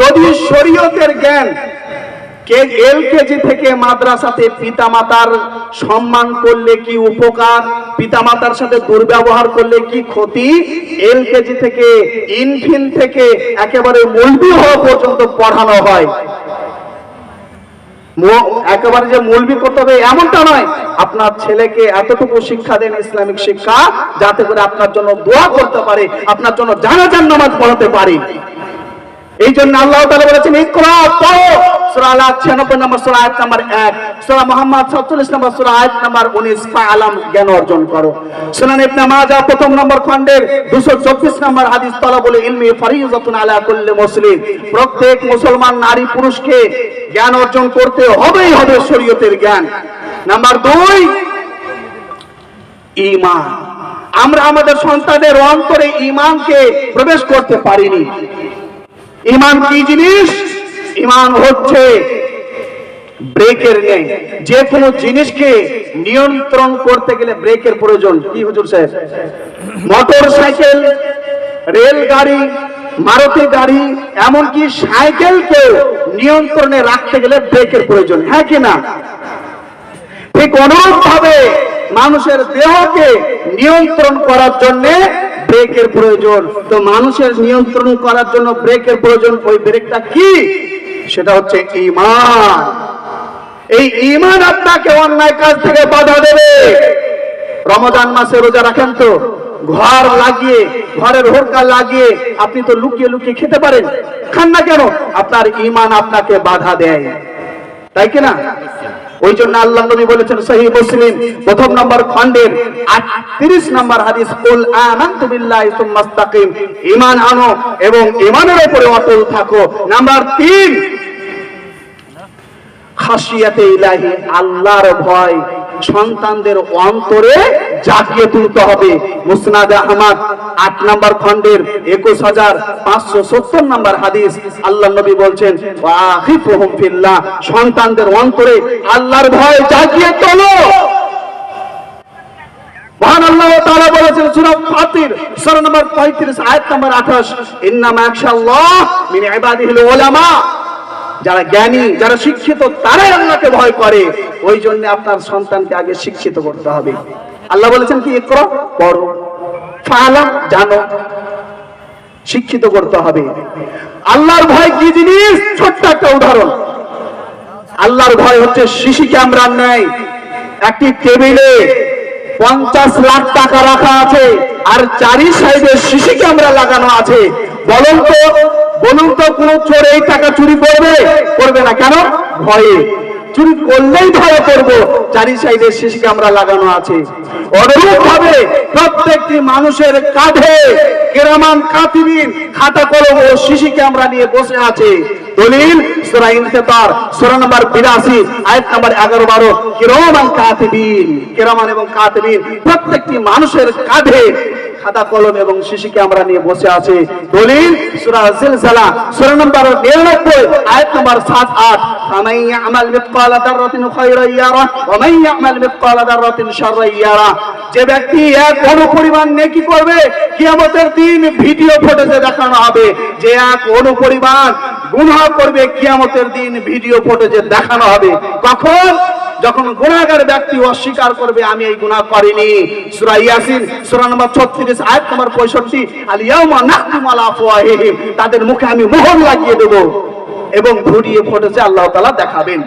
যদি শরীয়তের জ্ঞান কে এল কেজি থেকে মাদ্রাসাতে পিতামাতার সম্মান করলে কি উপকার, পিতামাতার সাথে দুর্ব্যবহার করলে কি ক্ষতি? এল কেজি থেকে ইনফিন থেকে একেবারে মূলবি হওয়া পর্যন্ত পড়ানো হয়। একেবারে যে মূলবি করতে হবে এমনটা নয়। আপনার ছেলেকে এতটুকু শিক্ষা দেন ইসলামিক শিক্ষা, যাতে করে আপনার জন্য দোয়া করতে পারে, আপনার জন্য জানাজান নামাজ পড়াতে পারে। এই জন্য আল্লাহ তাআলা বলেছেন ইকরা পড়ো। সূরা আল 96 নম্বর, সূরা আয়াত নাম্বার 1 সূরা মুহাম্মদ 47 নম্বর, সূরা আয়াত নাম্বার 19 ফাআলাম জ্ঞান অর্জন করো। সুনান ইবনে মাজাহ প্রথম নম্বর খণ্ডের 224 নম্বর হাদিস তলাবুল ইলমি ফরিজাতুন আলা কুল্লি মুসলিম। প্রত্যেক মুসলমান নারী পুরুষকে জ্ঞান অর্জন করতে হবেই হবে শরীয়তের জ্ঞান। নাম্বার 2 ঈমান। আমরা আমাদের সন্তানের অন্তরে ঈমানকে প্রবেশ করতে পারিনি। ইমান কি জিনিস? ইমান হচ্ছে ব্রেকের নেই। যে কোনো জিনিসকে নিয়ন্ত্রণ করতে গেলে ব্রেকের প্রয়োজন। কি হুজুর সাহেব? মোটর সাইকেল, রেলগাড়ি, মারুতি গাড়ি, এমনকি সাইকেলকে নিয়ন্ত্রণে রাখতে গেলে ব্রেকের প্রয়োজন। হ্যাঁ কি না? ঠিক অনুরূপ ভাবে মানুষের দেহকে নিয়ন্ত্রণ করার জন্য ব্রেকের প্রয়োজন। তো মানুষের নিয়ন্ত্রণ করার জন্য ব্রেকের প্রয়োজন, ওই ব্রেকটা কি? সেটা হচ্ছে ইমান এই ইমান আপনাকে অন্যায় কাজ থেকে বাধা দেবে। রমজান মাসে রোজা রাখেন তো। ঘর লাগিয়ে, ঘরের হোরকা লাগিয়ে আপনি তো লুকিয়ে লুকিয়ে খেতে পারেন। খান না কেন? আপনার ইমান আপনাকে বাধা দেয়। তাই কি না? ওই জন্য আল্লাহ নবী বলেছেন সহি মুসলিম, প্রথম নম্বর খণ্ডের 38 নম্বর হাদিস, কুল আমানতু বিল্লাহি ইমান আনো এবং ইমানের উপরে অটল থাকো। নাম্বার তিন খাসিয়াতে ইলাহি, আল্লাহর ভয় সন্তানদের অন্তরে জাগিয়ে তুলতে হবে। মুসনাদ আহমদ, আট নম্বর খণ্ডের একুশ হাজার পাঁচশো সত্তর নম্বর হাদিস আল্লাহ নবী বলছেন সন্তানদের অন্তরে আল্লাহর ভয় জাগিয়ে তোলো। আল্লাহ বলেছেন, সূরা ফাতির, সূরা নম্বর 35 আয়াত নম্বর 28 ইন্নামা ইয়াখশাল্লাহ ইবাদিহিল উলামা যারা জ্ঞানী, যারা শিক্ষিত, তারাই আল্লাহকে ভয় করে। ওই জন্য আপনার সন্তানকে আগে শিক্ষিত করতে হবে। আল্লাহ বলেছেন কি, ইকরা, পড়ো। ফালাম জানো। শিক্ষিত করতে হবে। আল্লাহর ভয় কি জিনিস? ছোট্ট একটা উদাহরণ। আল্লাহর ভয় হচ্ছে সিসি ক্যামেরার ন্যায় একটি টেবিলে পঞ্চাশ লাখ টাকা রাখা আছে, আর চারি সাইডে সিসি ক্যামেরা লাগানো আছে। বলুন তো বলুন তো, কোন চোর এই টাকা চুরি করবে? করবে না কেন? ভয়ে। চুরি করলেই ভয় করব চারি সাইডে সিসি ক্যামেরা লাগানো আছে। অনুরূপ ভাবে প্রত্যেকটি মানুষের কাঁধে কেরামান, কাতিবিন, খাতা, কলম ও সিসি ক্যামেরা নিয়ে বসে আছে। দলিল, সূরা ইনফিতার, সূরা নাম্বার 82 আয়াত নাম্বার 11 12 কিরামান কাতিবিন, কিরামান এবং কাতিবিন, প্রত্যেকটি মানুষের কাঁধে খাতা, কলম এবং সিসি ক্যামেরা নিয়ে বসে আছে। দলিল, সূরা জিলজালা সূরা নাম্বার 99 আয়াত নাম্বার 7 8 ফামান ইয়ামাল দাররাতিন খায়রান ইয়ারা ওয়া মান ইয়ামাল দাররাতিন শাররান ইয়ারা। যে ব্যক্তি এক নেকি করবে, কিয়ামতের দিন ভিডিও ফুটেজে দেখানো হবে। যে এক অনু পরিমাণ গুনাহ করবে কিয়ামতের দিন ভিডিও ফুটেজে দেখানো হবে। কখন? যখন গুনাহগার ব্যক্তি অস্বীকার করবে, আমি এই গুনাহ করিনি। সূরা ইয়াসিন, সূরা নম্বর 36 আয়াত নম্বর 65 আল ইয়াউমা নাখতিমু আলা আফওয়াহিহিম। তাদের মুখে আমি মোহর লাগিয়ে দেব এবং ভিডিও ফুটেজে আল্লাহ তাআলা দেখাবেন।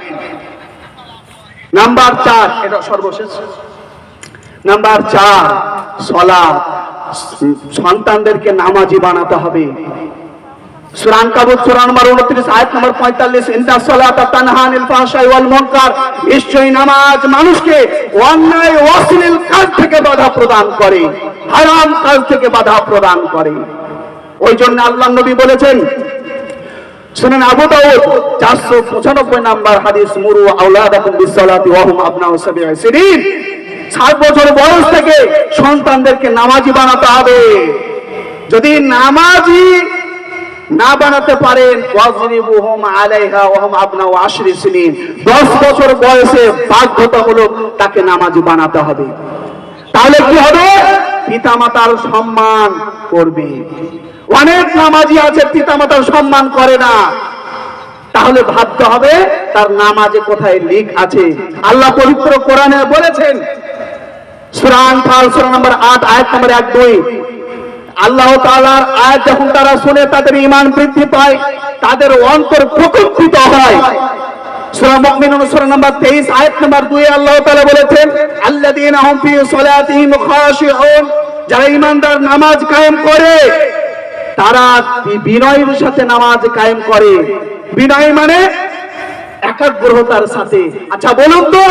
নাম্বার 4 এটা সর্বশেষ। নাম্বার 4 সালাত সন্তানদেরকে নামাজি বানাতে হবে। সুরান কাবুত সূরা নম্বর 29 আয়াত নম্বর 45 ইন্না সালাতা তানহা আনিল ফাহশাই ওয়াল মুনকার। নিশ্চয়ই নামাজ মানুষকে থেকে বাধা প্রদান করে বাধা প্রদান করে। ওই জন্য আল্লাহ নবী বলেছেন শুনেন আবু দাউদ 495 নাম্বার হাদিস, মুরু বছর বয়স থেকে সন্তানদেরকে নামাজি বানাতে হবে। যদি নামাজি না বানাতে পারেন। ওয়াজরিবুহুম আলাইহা ওয়া হুম আবনাউ আশরি সিনিন। 10 বছর বয়সে বাধ্যতামূলক তাকে নামাজি বানাতে হবে। তাহলে কি হবে? পিতামাতার সম্মান করবে। অনেক নামাজি আছে, পিতামাতার সম্মান করে না। তাহলে ভাবতে হবে, তার নামাজে কোথায় লিক আছে? আল্লাহ পবিত্র কোরআনে বলেছেন সুরান আনফাল সূরা নম্বর 8 আয়াত নম্বর 1 2 আল্লাহ তালার আয়াত যখন তারা শুনে তাদের ইমান বৃদ্ধি পায়, তাদের অন্তর প্রকম্পিত হয়। নম্বর 23 আয়াত নম্বর 2 আল্লাহ বলেছেন যারা ঈমানদার নামাজ কায়েম করে, তারা সাথে নামাজ কায়েম করে। বিনয় মানে একাগ্রতার সাথে। আচ্ছা বলুন তো,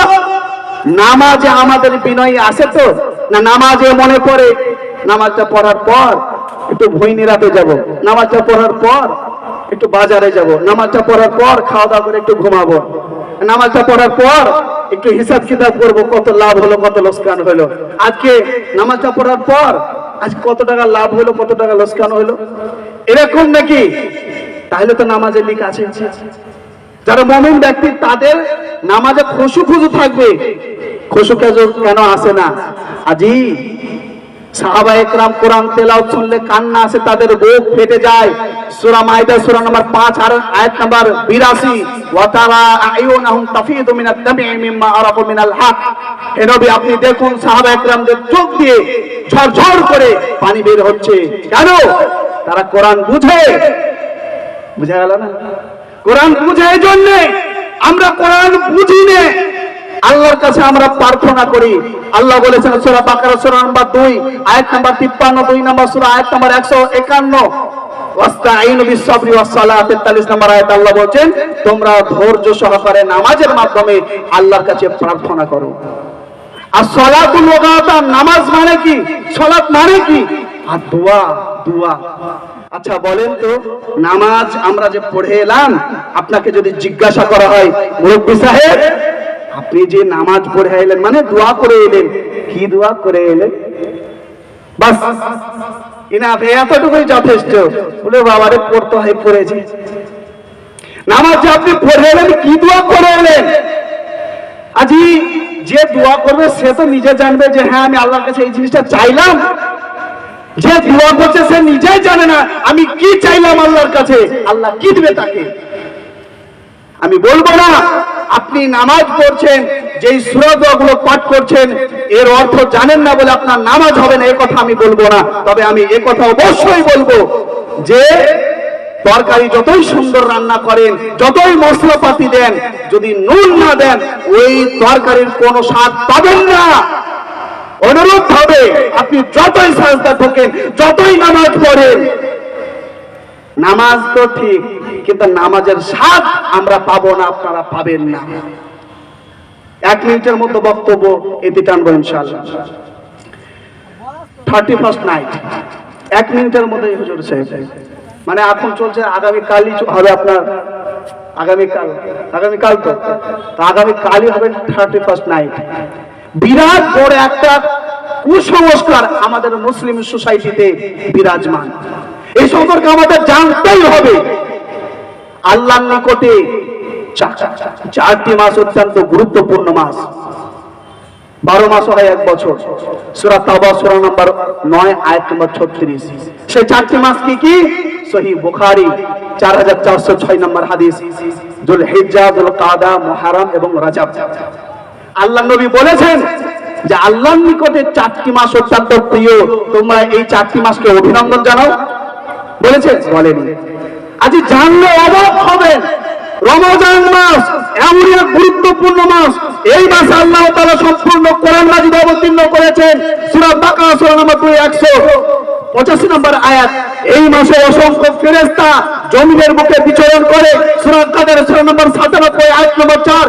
নামাজে আমাদের বিনয় আছে তো? না নামাজে মনে পড়ে? নামাজটা পড়ার পর একটু ভুইনিরাতে যাব। নামাজটা পড়ার পর একটু বাজারে যাব। নামাজটা পড়ার পর খাওয়া দাওয়া করে একটু ঘুমাবো। নামাজটা পড়ার পর একটু হিসাব কিতাব করব, কত লাভ হলো, কত লোকসান হলো। আজকে নামাজটা পড়ার পর আজ কত টাকা লাভ হলো, কত টাকা লোকসান হলো? এরকম নাকি? তাহলে তো নামাজের লিক আছে। যারা মমিন ব্যক্তি, তাদের নামাজে খুশু খুশু থাকবে। কেন কেন আসে না? আজি সাহাবা একরাম কোরআন শুনলে কান্না আসে, তাদের বুক ফেটে যায়। সূরা মাইদা সূরা নাম্বার 5 আর আয়াত নাম্বার 82 ওয়া তারা আয়ুনাহুম তাফিদু মিম্মা আরাফু মিনাল হে নবী, আপনি দেখুন সাহাবা একরামদের চোখ দিয়ে ঝরঝর করে পানি বের হচ্ছে। কেন? তারা কোরআন বুঝে। বুঝা গেল না? কোরআন বুঝে এই জন্যে। আমরা কোরআন বুঝি নে। আল্লাহর কাছে আমরা প্রার্থনা করি। আল্লাহ বলেছেন সূরা বাকারা, সূরা নাম্বার 2 আয়াত নাম্বার 53 দুই নাম্বার সূরা, আয়াত নাম্বার 151 ওয়াস্তাঈনু বিস-সাবরি ওয়াস-সালাত 43 নম্বর আয়াত আল্লাহ বলেন তোমরা ধৈর্য সহকারে নামাজের মাধ্যমে আল্লাহর কাছে প্রার্থনা করো। আর সলাতুল নামাজ মানে কি? সলাত মানে কি? আর দোয়া দোয়া। আচ্ছা বলেন তো, নামাজ আমরা যে পড়ে এলাম, আপনাকে যদি জিজ্ঞাসা করা হয়, মুরব্বী সাহেব আপনি যে নামাজ পড়ে এলেন মানে দোয়া করে এলেন। কি দোয়া করে এলেন? বাস, ইনাফ, এতটুকুই যথেষ্ট। বলে বাবারে, পড়তে হয়, পড়েছি। নামাজ যে আপনি পড়ে এলেন, কি দোয়া করে এলেন? আজি যে দোয়া করবে, সে তো নিজে জানবে যে হ্যাঁ আমি আল্লাহর কাছে এই জিনিসটা চাইলাম। যে দোয়া করছে, সে নিজেই জানে না, আমি কি চাইলাম আল্লাহর কাছে? আল্লাহ কি দিবে তাকে? আমি বলব না, আপনি নামাজ পড়ছেন, যেই সুরগুলো পাঠ করছেন, এর অর্থ জানেন না বলে আপনার নামাজ হবে না, এ কথা আমি বলব না। তবে আমি এ কথা অবশ্যই বলব যে, তরকারি যতই সুন্দর রান্না করেন, যতই মশলাপাতি দেন, যদি নুন না দেন, ওই তরকারির কোনো স্বাদ পাবেন না। অনুরূপ ভাবে আপনি যতই সাজদা ঢোকেন যতই নামাজ পড়েন নামাজ তো ঠিক, কিন্তু নামাজের স্বাদ আমরা পাবো না, আপনারা পাবেন না। এক মিনিটের মতো বক্তব্য এতে টানবো ইনশাল্লাহ থার্টি ফার্স্ট নাইট এক মিনিটের মধ্যে হুজুর সাহেব। মানে এখন চলছে আগামী কালই হবে আপনার আগামীকাল। আগামীকাল তো। আগামীকালই হবে থার্টি ফার্স্ট নাইট বিরাট বড় একটা কুসংস্কার আমাদের মুসলিম সোসাইটিতে বিরাজমান। এই সম্পর্কে আমাদের জানতেই হবে। আল্লাহর নিকটে চারটি মাস অত্যন্ত গুরুত্বপূর্ণ মাস। বারো মাস হয় এক বছর। সুরা তাবা সুরা নম্বর নয়, আয়াত নম্বর ছত্রিশ। সেই চারটি মাস কি কি? সহি বুখারি, চার হাজার চারশো ছয় নম্বর হাদিস। জুল হিজ্জা জুল কাদা মুহারম এবং রাজাব। আল্লাহ নবী বলেছেন যে আল্লাহর নিকটে চারটি মাস অত্যন্ত প্রিয়। তোমরা এই চারটি মাসকে অভিনন্দন জানাও। বলেছে বলেনি। আজ জানলে অবাক হবেন রমজান মাস এমন এক গুরুত্বপূর্ণ মাস। এই মাসে আল্লাহ তারা সম্পূর্ণ কোরআন মাজিদ অবতীর্ণ করেছেন। সূরা বাকারা, সূরা নম্বর দুই, একশো পঁচাশি নম্বর আয়াত। এই মাসে অসংখ্য ফেরেস্তা জমিনের বুকে বিচরণ করে। সূরা কাদের, সূরা নম্বর সাতানব্বই, আয়াত নম্বর চার।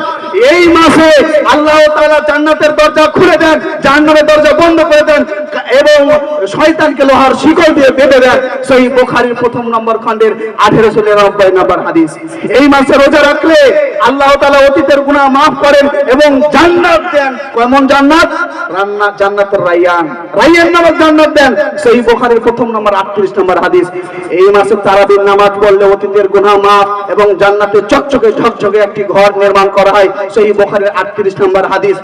এই মাসে আল্লাহ তাআলা জান্নাতের দরজা খুলে দেন, জাহান্নামের দরজা বন্ধ করে দেন এবং শয়তানকে লোহার শিকল দিয়ে বেঁধে দেন। সেই বুখারীর প্রথম নম্বর খণ্ডের আঠেরোশো নিরানব্বই নম্বর হাদিস। এই মাসে রোজা রাখলে আল্লাহ তাআলা অতীতের গুনাহ মাফ করেন এবং জান্নাত দেন। কেমন জান্নাত? রান্না, জান্নাতের রাইয়ান। রাইয়ান নামক জান্নাত দেন। সেই বুখারীর প্রথম নম্বর আটত্রিশ নম্বর হাদিস। এই মাসে তারাবির নামাজ পড়লে অতীতের গুনাহ মাফ এবং জান্নাতে চকচকে ঝকঝকে একটি ঘর নির্মাণ করা হয়। সেই বোখারের আটত্রিশ নম্বর হাদিস।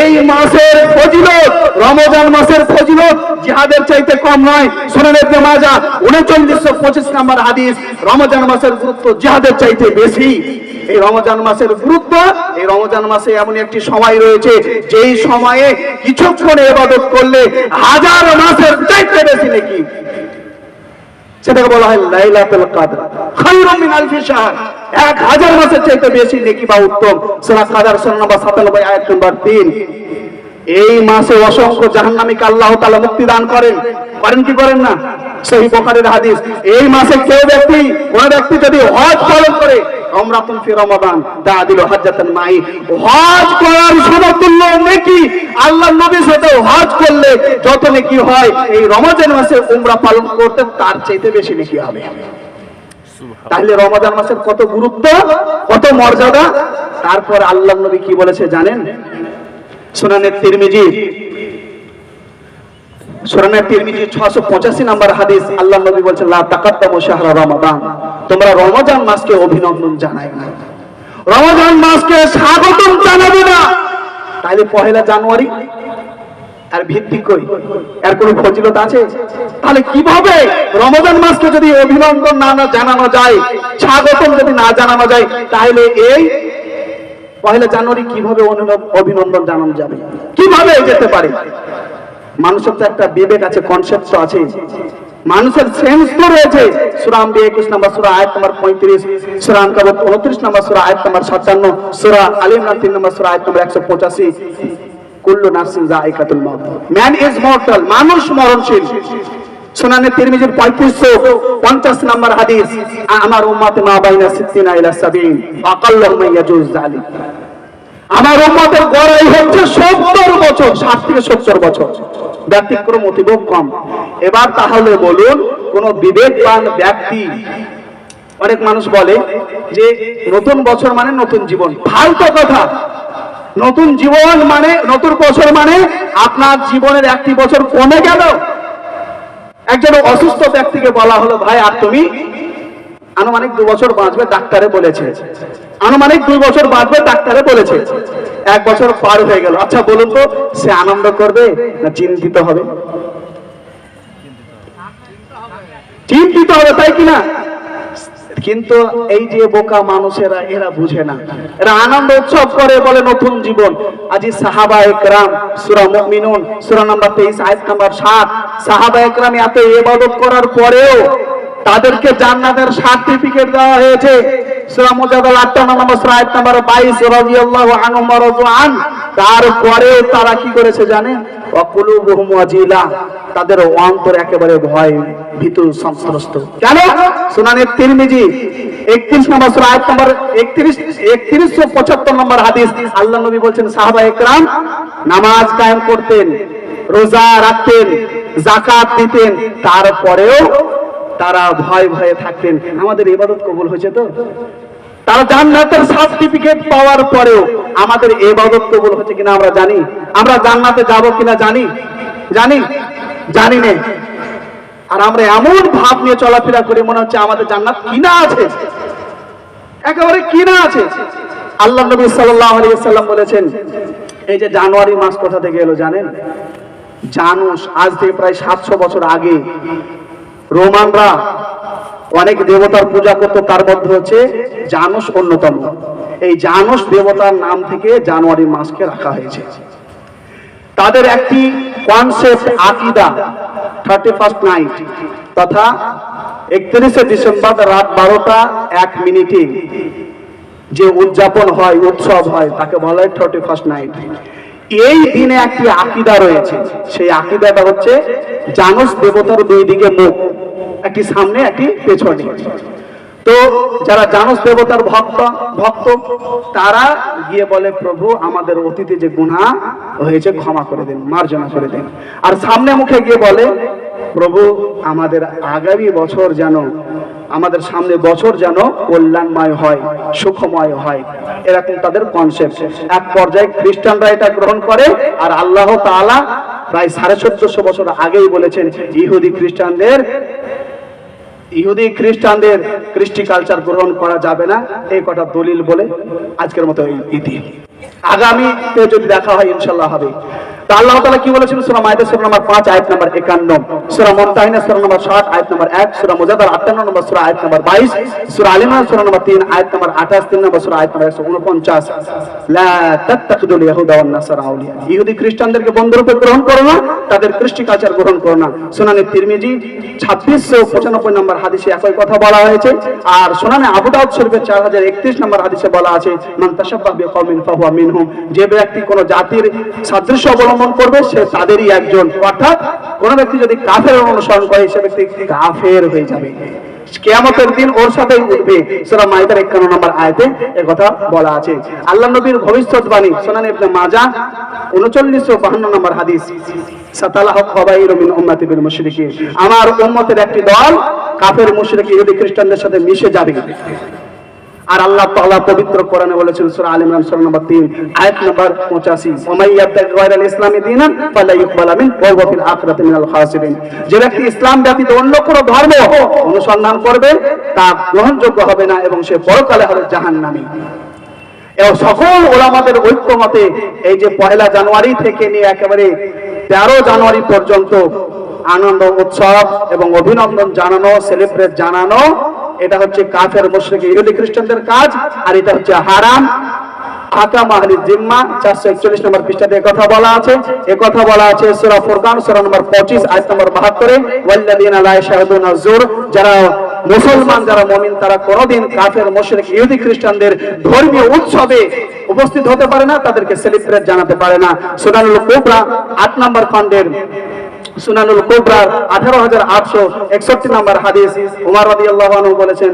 এই মাসের ফজিলত, রমজান মাসের ফজিলত জিহাদের চাইতে কম নয়। মাজাহ উনচল্লিশশো পঁচিশ নম্বর হাদিস, রমজান মাসের গুরুত্ব জিহাদের চাইতে বেশি। এই রমজান মাসের গুরুত্ব, এই রমজান মাসে এমন একটি সময় রয়েছে, যেই সময়ে কিছুক্ষণ এবাদত করলে হাজার মাসের চাইতে বেশি নাকি। সেটাকে বলা হয় লাইলাতুল কদর। আলফি এক হাজার মাসের চাইতে বেশি নেকি বা উত্তম। সূরা কাদার সূরা নম্বর 97 আয়াত নম্বর 3 এই মাসে অসংখ্য জাহান্নামীকে আল্লাহ তাআলা মুক্তি দান করেন। করেন কি করেন না? সহি বুখারীর হাদিস। এই মাসে কেউ ব্যক্তি, কোন ব্যক্তি যদি হজ পালন করে আমরাতুন ফি রমাদান হজ্জাতান মাই হজ করার সমতুল্য নেকি? আল্লাহর নবী সাথে হজ করলে যত নেকি হয়, এই রমজান মাসে উমরা পালন করতে তার চাইতে বেশি নেকি হবে। তাহলে রমাদান মাসের কত গুরুত্ব, কত মর্যাদা? তারপর আল্লাহ নবী কি বলেছে জানেন? সুনানের তিরমিজি সুরানের তিরমিজি 685 নম্বর হাদিস আল্লাহ নবী বলছেন, লা শাহরা রমাদান। তোমরা রমজান মাসকে অভিনন্দন জানাই না। রমজান মাসকে স্বাগতম জানাবে না। তাহলে পহেলা জানুয়ারি আর ভিত্তি কই এর কোনো ফজিলত আছে? তাহলে কীভাবে রমজান মাসকে যদি অভিনন্দন না না জানানো যায়, স্বাগতম যদি না জানানো যায়, তাহলে এই পহেলা জানুয়ারি কীভাবে অভিনন্দন জানানো যাবে? কীভাবে যেতে পারে? মানুষের তো একটা বিবেক আছে কনসেপ্ট তো আছে। মানুষের সেন্স তো রয়েছে। সূরা আম্বিয়া 21 নম্বর সূরা, আয়াত নম্বর 35 সূরা আনকাবুত 29 নম্বর সূরা, আয়াত নম্বর 57 সূরা আলী তিন 3 নম্বর সূরা, আয়াত নম্বর 185 কুল্লু নাফসিন ম্যান ইজ মর্টাল মানুষ মরণশীল। তিরমিজির 3550 নম্বর হাদিস আমার মা বাইনা 60 ইলা 70 আমার হচ্ছে সত্তর বছর ষাট থেকে সত্তর বছর। ব্যতিক্রম অতীব কম। এবার তাহলে বলুন, কোন বিবেকবান ব্যক্তি, অনেক মানুষ বলে যে নতুন বছর মানে নতুন জীবন। ফালতু কথা। নতুন জীবন মানে নতুন বছর মানে আপনার জীবনের একটি বছর কমে গেল। একজন অসুস্থ ব্যক্তিকে বলা হলো, ভাই, আর তুমি? আনুমানিক দু বছর বাঁচবে, ডাক্তারে বলেছে। আনুমানিক দুই বছর বাঁচবে, ডাক্তারে বলেছে। এক বছর পার হয়ে গেল। আচ্ছা বলুন তো, সে আনন্দ করবে না চিন্তিত হবে? চিন্তিত হবে। তাই কিনা কিন্তু এই যে বোকা মানুষেরা, এরা বুঝে না। এরা আনন্দ উৎসব করে বলে নতুন জীবন। আজি সাহাবা একরাম, সূরা মুমিনুন, সূরা নাম্বার 23 আয়াত নাম্বার 7 সাহাবা একরাম এত ইবাদত করার পরেও তাদেরকে জান্নাতের সার্টিফিকেট দেওয়া হয়েছে। সূরা মুজাদাল 58 নম্বর সূরা, আয়াত নাম্বার 22 রাদিয়াল্লাহু আনহুম ওয়া রাদু আন। তারপরেও তারা কি করেছে জানেন? তাদের অন্তর একেবারে ভয়, ভীতু সংস্রস্ত কেন? সুনানের তিরমিজি 31 নম্বর নম্বর 31 3175 নম্বর হাদিস। আল্লাহ নবী বলছেন, সাহাবা একরাম, নামাজ কায়েম করতেন, রোজা রাখতেন, যাকাত দিতেন, তারপরেও তারা ভয় ভয়ে থাকতেন। আমাদের ইবাদত কবুল হয়েছে তো? তারা জান্নাতের সার্টিফিকেট পাওয়ার পরেও আমাদের ইবাদত কবুল হচ্ছে কিনা আমরা জানি। আমরা জান্নাতে যাব কিনা জানি? জানি? জানি না। আর আমরা এমন ভাব নিয়ে চলাফেরা করি, মনে হচ্ছে আমাদের জান্নাত কিনা আছে? একেবারে কিনা আছে? আল্লাহ নবী সাল্লাল্লাহু আলাইহি সাল্লাম বলেছেন, এই যে জানুয়ারি মাস কোথা থেকে এলো জানেন? জানুস আজ থেকে প্রায় সাতশো বছর আগে রোমানরা অনেক দেবতার পূজা করতো, তার মধ্যে হচ্ছে জানুস অন্যতম। এই জানুস দেবতার নাম থেকে জানুয়ারি মাসকে রাখা হয়েছে। তাদের একটি কনসেপ্ট আকিদা থার্টি ফার্স্ট নাইট তথা একত্রিশে ডিসেম্বর রাত বারোটা এক মিনিটে যে উদযাপন হয়, উৎসব হয়, তাকে বলা হয় থার্টি ফার্স্ট নাইট এই দিনে একটি আকিদা রয়েছে। সেই আকিদাটা হচ্ছে জানস দেবতার দুই দিকে মুখ। একটি সামনে, একটি পেছনে। তো যারা জানস দেবতার ভক্ত ভক্ত, তারা গিয়ে বলে, প্রভু, আমাদের অতীতে যে গুনাহ হয়েছে, ক্ষমা করে দিন, মার্জনা করে দিন। আর সামনে মুখে গিয়ে বলে, প্রভু, আমাদের আগামী বছর যেন, আমাদের সামনে বছর যেন কল্যাণময় হয়, সুখময় হয়। এরকম তাদের কনসেপ্ট এক পর্যায়ে খ্রিস্টানরা এটা গ্রহণ করে, আর আল্লাহ তাআলা প্রায় সাড়ে চোদ্দশো বছর আগেই বলেছেন, ইহুদি খ্রিস্টানদের ইহুদি খ্রিস্টানদের কৃষ্টি কালচার গ্রহণ করা যাবে না এই কটা দলিল বলে আজকের মতো ইতি। আগামীতে যদি দেখা হয়, ইনশাল্লাহ হবে। তা আল্লাহ তাআলা কি বলেছেন সূরা সূরা নম্বর 5 আয়াত নম্বর 51 সূরা মুমতাহিনা সূরা নম্বর 60 আয়াত নম্বর 1 সূরা মুজাদ্দাল 58 নম্বর সূরা আয়াত নম্বর 22 সূরা সূরা নম্বর 3 আয়াত নম্বর 28 3 নম্বর সূরা আয়াত নম্বর 149 লা তাত্তাখিদুল ইয়াহুদা ওয়ান নাসারা আউলিয়া। ইহুদি খ্রিস্টানদেরকে বন্ধুরূপে গ্রহণ করো না, তাদের কৃষ্টি কালচার গ্রহণ করো না। সুনানে তিরমিজি 2695 নম্বর হাদিসে একই কথা বলা হয়েছে। আর সুনানে আবু দাউদ শরীফের 4031 নম্বর হাদিসে বলা আছে, মান বিকওমিন ফাহুয়া মিনহুম। যে ব্যক্তি কোন জাতির সাদৃশ্য অবলম্বন করবে, সে তাদেরই একজন। অর্থাৎ কোন ব্যক্তি যদি কাফের অনুসরণ করে, সে ব্যক্তি কাফের হয়ে যাবে। কেয়ামতের দিন ওর সাথে উঠবে। সূরা মাইদার 51 নম্বর আয়াতে এ কথা বলা আছে। আল্লাহ নবীর ভবিষ্যৎবাণী, সুনান ইবনে মাজাহ 3952 নম্বর হাদিস। সাতালাহ খাবাইরু মিন উম্মতি বিল আমার উম্মতের একটি দল কাফের মুশরিক ইহুদি খ্রিস্টানদের সাথে মিশে যাবে। আর আল্লাহ তাআলা পবিত্র কোরআনে বলেছেন, সূরা আল ইমরান, সূরা নম্বর 3 আয়াত নম্বর 85 ওমাই ইয়াবতাগি গায়রাল ইসলামি দীনান ফালা ইকবালা মিন ওয়া হুয়া ফিল আখিরাতি মিনাল খাসিরিন। যে ব্যক্তি ইসলাম ব্যতীত অন্য কোন ধর্ম অনুসন্ধান করবে, তা গ্রহণযোগ্য হবে না এবং সে পরকালে হবে জাহান্নামী। এবং সকল ওলামাদের ঐক্যমতে এই যে পয়লা জানুয়ারি থেকে নিয়ে একেবারে তেরো জানুয়ারি পর্যন্ত আনন্দ, উৎসব এবং অভিনন্দন জানানো সেলিব্রেট জানানো এটা হচ্ছে কাফের, মুশরিক, ইহুদি, খ্রিস্টানদের কাজ, আর এটা হচ্ছে হারাম। জিম্মা 441 নম্বর পৃষ্ঠাতে কথা বলা আছে। এ কথা বলা আছে সূরা ফুরকান, সূরা নম্বর 25 আয়াত নম্বর 72 ওয়াল্লাযিনা লা ইয়াশহাদুনা যুর মুসলমান, যারা মুমিন, তারা কোনোদিন কাফের, মুশরিক, ইহুদি, খ্রিস্টানদের ধর্মীয় উৎসবে উপস্থিত হতে পারে না, তাদেরকে সেলিব্রেট জানাতে পারে না। কুবরা 8 নম্বর খণ্ডের সুনানুল কুবরার 18861 নম্বর হাদিস। উমর রাদিয়াল্লাহু আনহু বলেছেন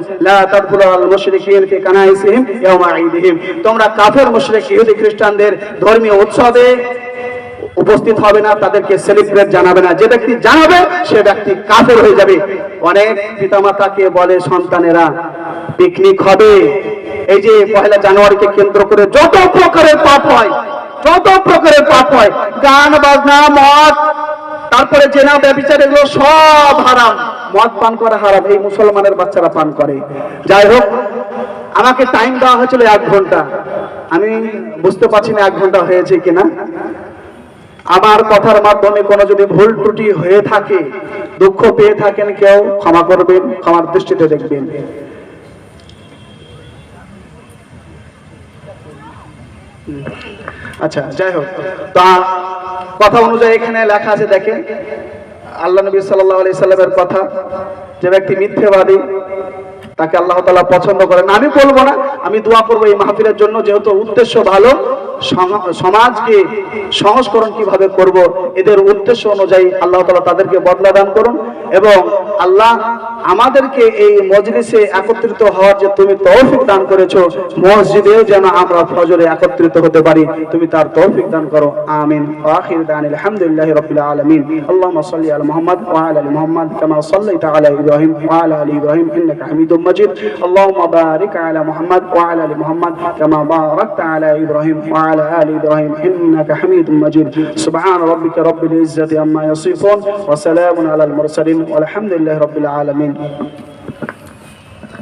তোমরা কাফের, মুশরিক, ইহুদি, খ্রিস্টানদের ধর্মীয় উৎসবে উপস্থিত হবে না, তাদেরকে সেলিব্রেট জানাবে না। যে ব্যক্তি জানাবে, সে ব্যক্তি কাফের হয়ে যাবে। অনেক পিতামাতাকে বলে সন্তানেরা, পিকনিক হবে। এই যে পহেলা জানুয়ারিকে কেন্দ্র করে যত প্রকারের পাপ হয়, যত প্রকারের পাপ হয়, গান, বাজনা, মদ তারপরে জেনা ব্যবচার এগুলো সব হারাম। মদ পান করা হারাম, এই মুসলমানের বাচ্চারা পান করে। যাই হোক, আমাকে টাইম দেওয়া হয়েছিল এক ঘণ্টা। আমি বুঝতে পারছি না এক ঘণ্টা হয়েছে কিনা। আমার কথার মাধ্যমে কোনো যদি ভুল ত্রুটি হয়ে থাকে, দুঃখ পেয়ে থাকেন কেউ, ক্ষমা করবেন, ক্ষমার দৃষ্টিতে দেখবেন। আচ্ছা যাই হোক। তা কথা অনুযায়ী এখানে লেখা আছে, দেখেন, আল্লাহ নবী সাল্লাল্লাহু আলাইহি সাল্লামের কথা। যে ব্যক্তি মিথ্যেবাদী, তাকে আল্লাহ তাআলা পছন্দ করেন। আমি বলব না, আমি দোয়া করব এই মাহফিলের জন্য, যেহেতু উদ্দেশ্য ভালো, সম- সমাজকে সংস্করণ কীভাবে করব, এদের উদ্দেশ্য অনুযায়ী আল্লাহ তাআলা তাদেরকে বদলা দান করুন এবং আল্লাহ আমাদেরকে এই মজলিসে একত্রিত হওয়ার যে তুমি তৌফিক দান করেছ, মসজিদেও যেন আমরা ফজরে একত্রিত হতে পারি, তুমি তার তৌফিক দান করো। আমিন। আখির দান আলহামদুলিল্লাহি রাব্বিল আলামিন। আল্লাহুম্মা সাল্লি আলা মুহাম্মদ ওয়া আলা আলি মুহাম্মদ কামা সাল্লাইতা আলা ইব্রাহিম ওয়া আলা আলি ইব্রাহিম ইন্নাকা হামিদুম মাজিদ। আল্লাহুম্মা বারিক আলা মুহাম্মদ ওয়া আলা আলি মুহাম্মদ কামা বারাকতা আলা ইব্রাহিম ওয়া আলা আলি ইব্রাহিম ইন্নাকা হামিদুম মাজিদ। সুবহান রাব্বিকা রাব্বিল ইজ্জাতি আম্মা ইয়াসিফুন। ওয়া সালামুন আলাল মুরসালিন। ওয়া আলহামদুলিল্লাহি রাব্বিল আলামিন। Thank you.